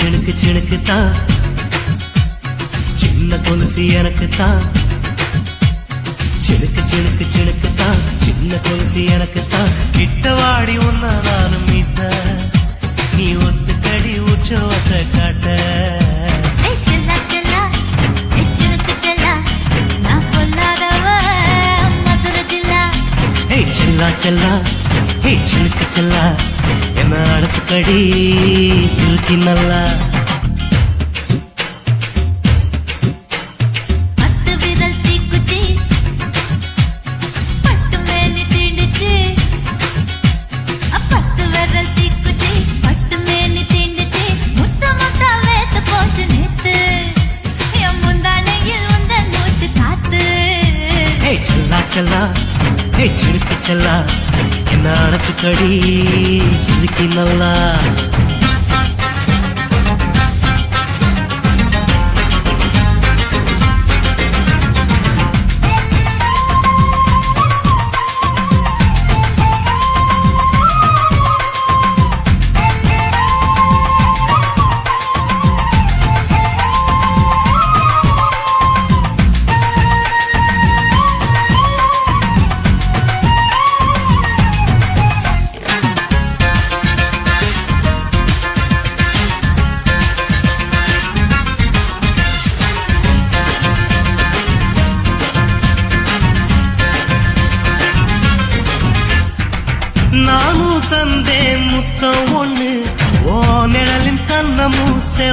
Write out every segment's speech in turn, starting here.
சிணுக்கு சிணுக்கு தான். சின்ன கொலுசு எனக்கு தான். சிணுக்கு சிணுக்கு சிணுக்கு தான். சின்ன கொலுசு எனக்கு தான். கிட்ட வாடி உன்ன நானும் மீத்த நீ ஒத்துக்கடி உச்சவத்தை காட்ட. செல்லா செல்லா. ஏய் சிலுக்கு செல்லா. என்ன நல்லா. உந்த மூச்சு காத்து. ஹே செல்லா ஹே சிலுக்கு செல்லா. என்ன கடி இருக்கு நல்லா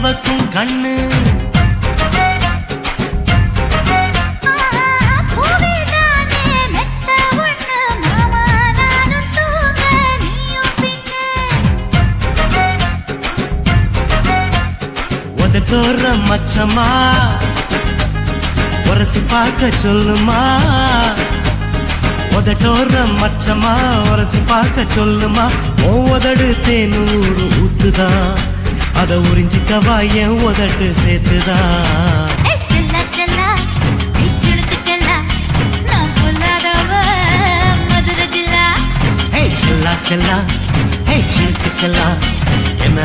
நீயும் கண்ணு. தோற மச்சமா உரசி பார்க்க சொல்லுமா? உதட்டோற மச்சமா உரசி பார்க்க சொல்லுமா? ஓ உதடு தேனூறு ஊத்துதான். அத உறிஞ்சிக்கவா என் உதட்டு சேர்த்துதான் ஏய் செல்லா செல்லா. ஏய் ஹே சிலுக்கு செல்லா. என்ன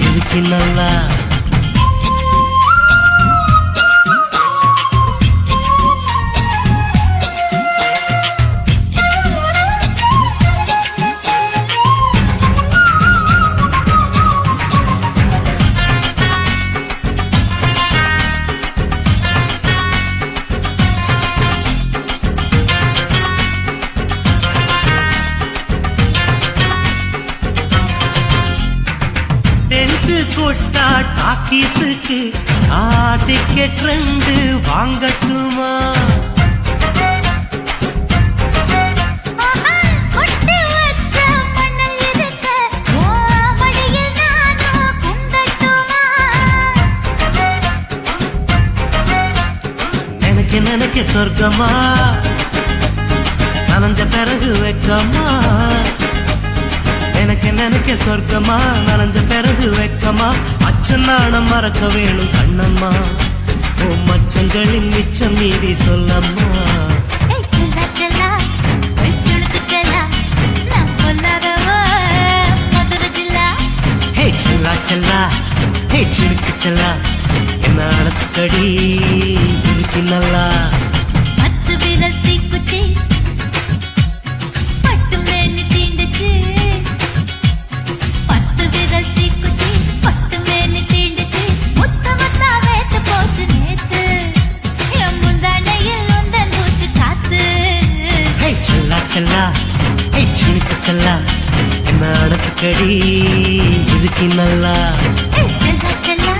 இதுக்கு நல்லா? சொர்க்கமா நனைஞ்ச பிறகு வெக்கமா? எனக்கு நினைக்க சொர்க்கமா? நனைஞ்ச பிறகு வெக்கமா? அச்சம் நாணம் மறக்க வேணும் கண்ணம்மா. ஓ மச்சங்களின் மிச்சம் மீதி சொல்லம்மா. செல்லா செல்லா ஹே செல்லா செல்லா என்ன அடைச்சுக்கடி? இருக்கு நல்லா. செல்லா என்ன அடைச்சுக்கடி இதுக்கு நல்லா. செல்லா செல்லா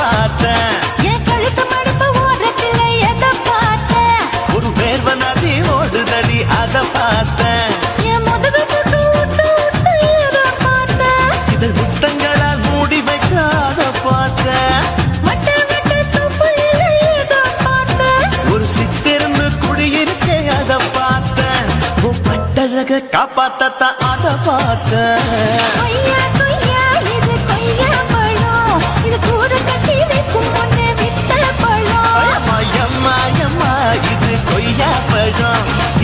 பார்த்தேன். ஒரு வேர்வ நதி ஓடுதடி அதை பார்த்தேன். இதழ் முத்தங்களால் மூடி வைக்காத பார்த்தேன். ஒரு சித்திருந்து குடியிருக்கே அதை பார்த்தேன். காப்பாத்தத்தான் இது கொய்யா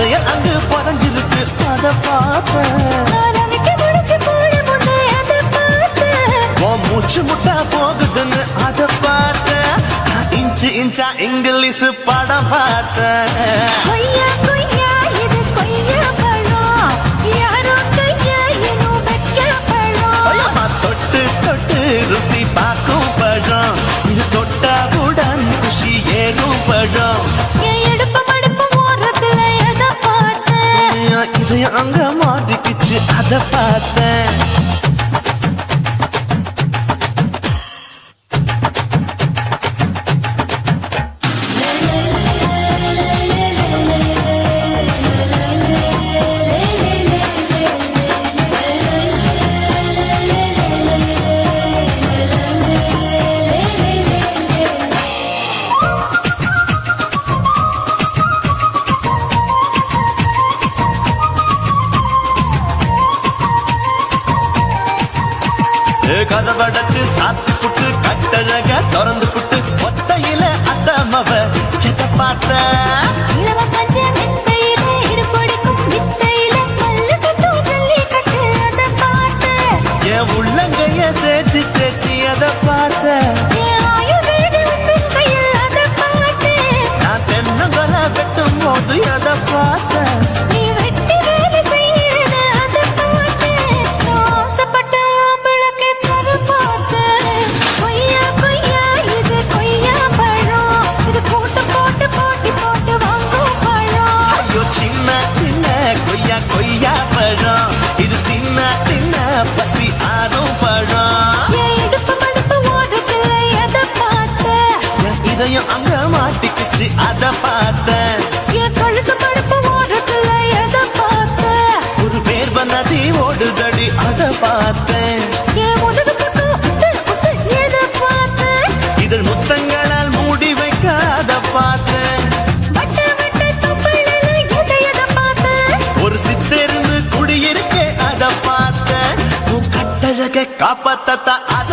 புதையல் அங்கு புதஞ்சிருக்கு அத பார்த்த மூச்சு முட்டா போகுதுன்னு அத பார்த்தேன் நான் இன்ச்சு இன்ச்சா இங்கிலீஷ் படம் தொட்டு ருசி பார்க்கும் பழம். இது தொட்டாவுடன் குஷி ஏறும் பழம். இதயம் அங்க மாட்டிக்கிச்சு. அதை பார்த்தேன். đã அத பார்த்தேன். என் கழுத்து மடுப்பு ஓரத்துல எதை பார்த்த ஒரு வேர்வ நதி ஓடுதடி அத பார்த்த இதழ் முத்தங்களால் மூடி வைக்க அத பார்த்த ஒரு சித்தெருந்து குடியிருக்கே அத பார்த்தேன். உன் கட்டழக அத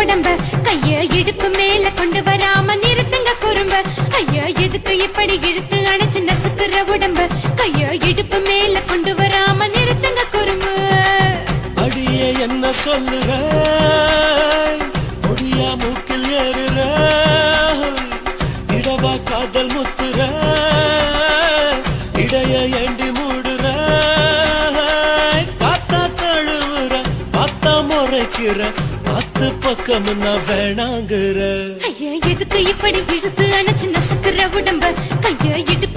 உடம்ப. கைய இடுப்பு மேல கொண்டு வராம நிறுத்துங்க குறும்ப. ஐயா எதுக்கு இப்படி இழுத்து அணைச்சு நசுக்குற உடம்ப. கைய இடுப்பு மேல கொண்டு வராம நிறுத்துங்க குறும்ப. அடியே என்ன சொல்லுற? முடியா மூக்கில் ஏறுற? இடவா காதல் முத்துற? இடைய எண்டி பக்கம் நான் வேணாங்கிற? ஐயா எதுக்கு இப்படி இழுத்து அணைச்சு நசுக்கிற உடம்ப? கைய இடுப்பு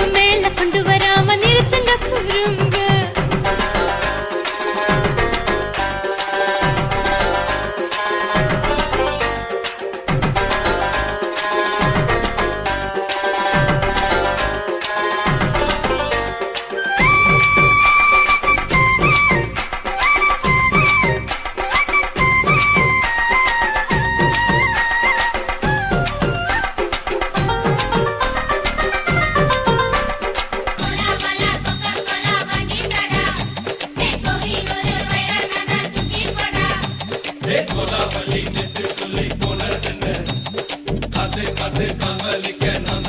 கொலாவலி நின்று சொல்லி போனதென்ன அதை கண்டு கமலிக்க நான்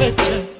வச்ச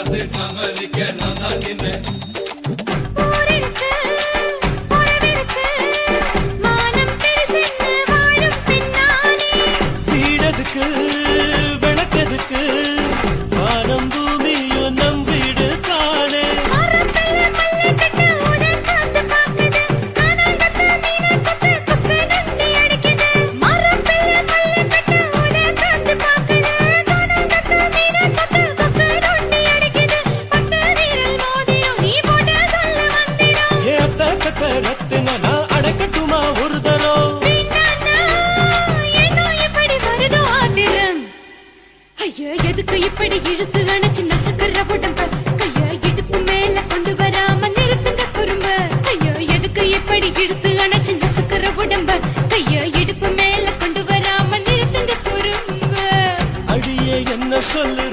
Adı kamer ke nanadime கைய எதுக்கு இப்படி இழுத்து அணைச்சு நசுக்கிற உடம்ப. கைய இடுப்பு மேல கொண்டு வராம நிறுத்துங்க குறும்ப. கைய எதுக்கு இப்படி இழுத்து அணைச்சு நசுக்கிற உடம்ப. கைய இடுப்பு மேல கொண்டு வராம நிறுத்துங்க குறும்ப. அடியே என்ன சொல்லு?